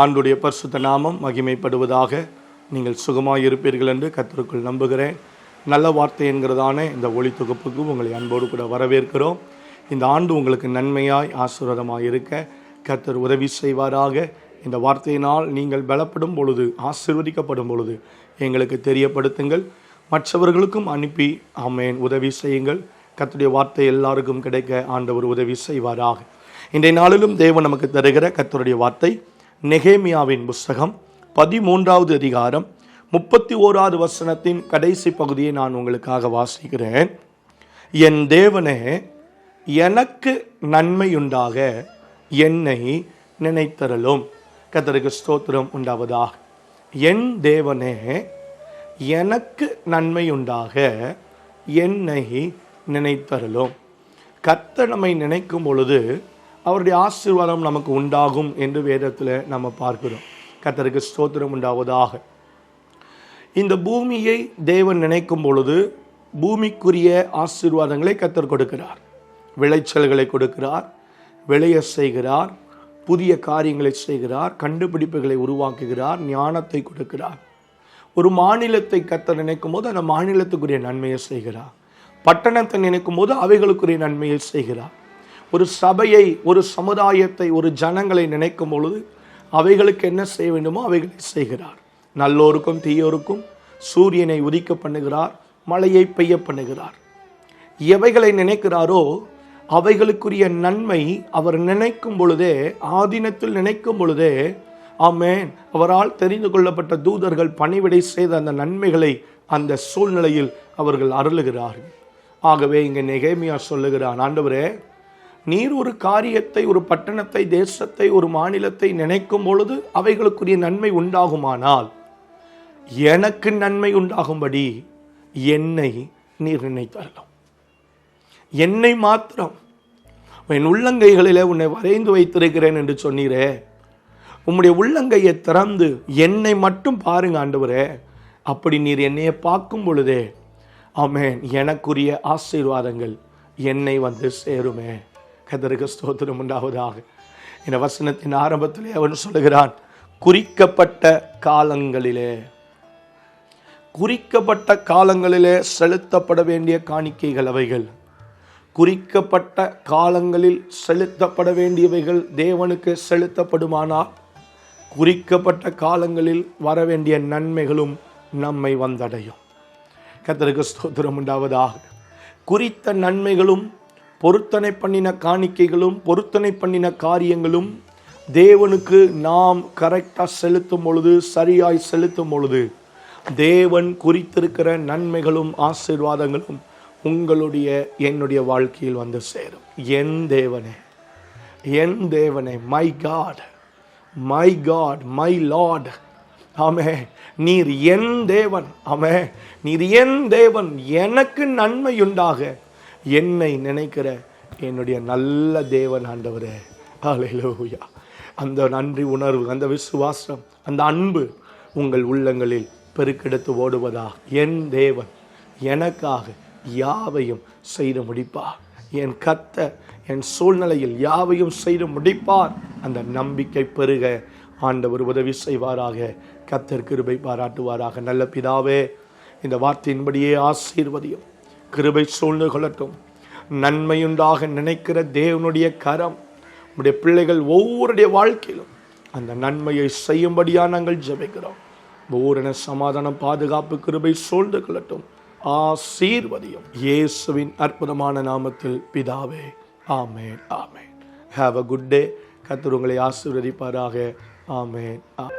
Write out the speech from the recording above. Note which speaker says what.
Speaker 1: ஆண்டுடைய பரிசுத்த நாமம் மகிமைப்படுவதாக நீங்கள் சுகமாக இருப்பீர்கள் என்று கத்தருக்குள் நம்புகிறேன். நல்ல வார்த்தை என்கிறதான இந்த ஒளி தொகுப்புக்கு உங்களை அன்போடு கூட வரவேற்கிறோம். இந்த ஆண்டு உங்களுக்கு நன்மையாய் ஆசீர்வாதமாக இருக்க கத்தர் உதவி செய்வாராக. இந்த வார்த்தையினால் நீங்கள் பலப்படும் பொழுது ஆசீர்வதிக்கப்படும் பொழுது எங்களுக்கு தெரியப்படுத்துங்கள். மற்றவர்களுக்கும் அனுப்பி ஆமேன் உதவி செய்யுங்கள். கத்துடைய வார்த்தை எல்லாருக்கும் கிடைக்க ஆண்டவர் உதவி செய்வாராக. இன்றைய நாளிலும் தேவன் நமக்கு தருகிற கத்தருடைய வார்த்தை நெகேமியாவின் புஸ்தகம் பதிமூன்றாவது அதிகாரம் முப்பத்தி ஓராவது வசனத்தின் கடைசி பகுதியை நான் உங்களுக்காக வாசிக்கிறேன். என் தேவனே எனக்கு நன்மையுண்டாக என்னை நினைத்தரலும் கர்த்தருக்கு ஸ்தோத்திரம் உண்டாவதாக. என் தேவனே எனக்கு நன்மையுண்டாக என்னை நினைத்தரலும் கத்தனமை நம்மை நினைக்கும் பொழுது அவருடைய ஆசீர்வாதம் நமக்கு உண்டாகும் என்று வேதத்தில் நம்ம பார்க்கிறோம். கத்தருக்கு ஸ்தோத்திரம் உண்டாவதாக. இந்த பூமியை தேவன் நினைக்கும் பொழுது பூமிக்குரிய ஆசீர்வாதங்களை கத்தர் கொடுக்கிறார். விளைச்சல்களை கொடுக்கிறார் விளைய செய்கிறார் புதிய காரியங்களை செய்கிறார் கண்டுபிடிப்புகளை உருவாக்குகிறார் ஞானத்தை கொடுக்கிறார். ஒரு மாநிலத்தை கத்தர் நினைக்கும் போது அந்த மாநிலத்துக்குரிய நன்மையை செய்கிறார். பட்டணத்தை நினைக்கும் போது அவைகளுக்குரிய நன்மையை செய்கிறார். ஒரு சபையை ஒரு சமுதாயத்தை ஒரு ஜனங்களை நினைக்கும் பொழுது அவைகளுக்கு என்ன செய்ய வேண்டுமோ அவைகளை செய்கிறார். நல்லோருக்கும் தீயோருக்கும் சூரியனை உதிக்க பண்ணுகிறார் மழையை பெய்ய பண்ணுகிறார். எவைகளை நினைக்கிறாரோ அவைகளுக்குரிய நன்மை அவர் நினைக்கும் பொழுதே ஆதீனத்தில் நினைக்கும் பொழுதே ஆமேன். அவரால் தெரிந்து கொள்ளப்பட்ட தூதர்கள் பணிவிடை செய்த அந்த நன்மைகளை அந்த சூழ்நிலையில் அவர்கள் அருளுகிறார்கள். ஆகவே இங்கே நெகேமியா சொல்லுகிறான் ஆண்டவரே நீர் ஒரு காரியத்தை ஒரு பட்டணத்தை தேசத்தை ஒரு மாநிலத்தை நினைக்கும் பொழுது அவைகளுக்குரிய நன்மை உண்டாகுமானால் எனக்கு நன்மை உண்டாகும்படி என்னை நீர் நினைத்தரலாம் என்னை மாத்திரம். என் உள்ளங்கைகளிலே உன்னை வரைந்து வைத்திருக்கிறேன் என்று சொன்னீரே. உம்முடைய உள்ளங்கையை திறந்து என்னை மட்டும் பாருங்க ஆண்டவரே. அப்படி நீர் என்னையை பார்க்கும் பொழுதே ஆமேன் எனக்குரிய ஆசீர்வாதங்கள் என்னை வந்து சேருமே. கதருக்கு ஸ்தோத்திரம் உண்டாவதாக. இந்த வசனத்தின் ஆரம்பத்திலே அவன் சொல்லுகிறான் குறிக்கப்பட்ட காலங்களிலே குறிக்கப்பட்ட காலங்களிலே செலுத்தப்பட வேண்டிய காணிக்கைகள் அவைகள். குறிக்கப்பட்ட காலங்களில் செலுத்தப்பட வேண்டியவைகள் தேவனுக்கு செலுத்தப்படுமானால் குறிக்கப்பட்ட காலங்களில் வர வேண்டிய நன்மைகளும் நம்மை வந்தடையும். கத்தருக்கு ஸ்தோத்திரம் உண்டாவதாக. குறித்த நன்மைகளும் பொருத்தனை பண்ணின காணிக்கைகளும் பொருத்தனை பண்ணின காரியங்களும் தேவனுக்கு நாம் கரெக்டாக செலுத்தும் பொழுது சரியாய் செலுத்தும் பொழுது தேவன் குறித்திருக்கிற நன்மைகளும் ஆசீர்வாதங்களும் உங்களுடைய என்னுடைய வாழ்க்கையில் வந்து சேரும். என் தேவனே என் தேவனே my God my God my Lord ஆமே நீர் என் தேவன். ஆமே நீர் என் தேவன். எனக்கு நன்மையுண்டாக. என்னை நினைக்கிற என்னுடைய நல்ல தேவன் ஆண்டவரே. ஹalleluya அந்த நன்றி உணர்வு அந்த விசுவாசம் அந்த அன்பு உங்கள் உள்ளங்களில் பெருக்கெடுத்து ஓடுவதா? என் தேவன் எனக்காக யாவையும் செய்து முடிப்பார். என் கத்த என் சூழ்நிலையில் யாவையும் செய்து முடிப்பார். அந்த நம்பிக்கை பெருக. ஆண்டவர் உதவி செய்வாராக. கத்தர் கிருபை பாராட்டுவாராக. நல்ல பிதாவே இந்த வார்த்தையின்படியே ஆசீர்வதியும். கிருபை சூழ்ந்து கொள்ளட்டும். நன்மையுண்டாக நினைக்கிற தேவனுடைய கரம் உடைய பிள்ளைகள் ஒவ்வொருடைய வாழ்க்கையிலும் அந்த நன்மையை செய்யும்படியா நாங்கள் ஜெபிக்கிறோம். ஊரின சமாதானம் பாதுகாப்பு கிருபை சூழ்ந்து கொள்ளட்டும். ஆசீர்வதியும் இயேசுவின் அற்புதமான நாமத்தில் பிதாவே. ஆமேன் ஆமேன். ஹாவ் அ குட் டே கத்தர் உங்களை ஆசீர்வதிப்பாராக. ஆமேன் ஆ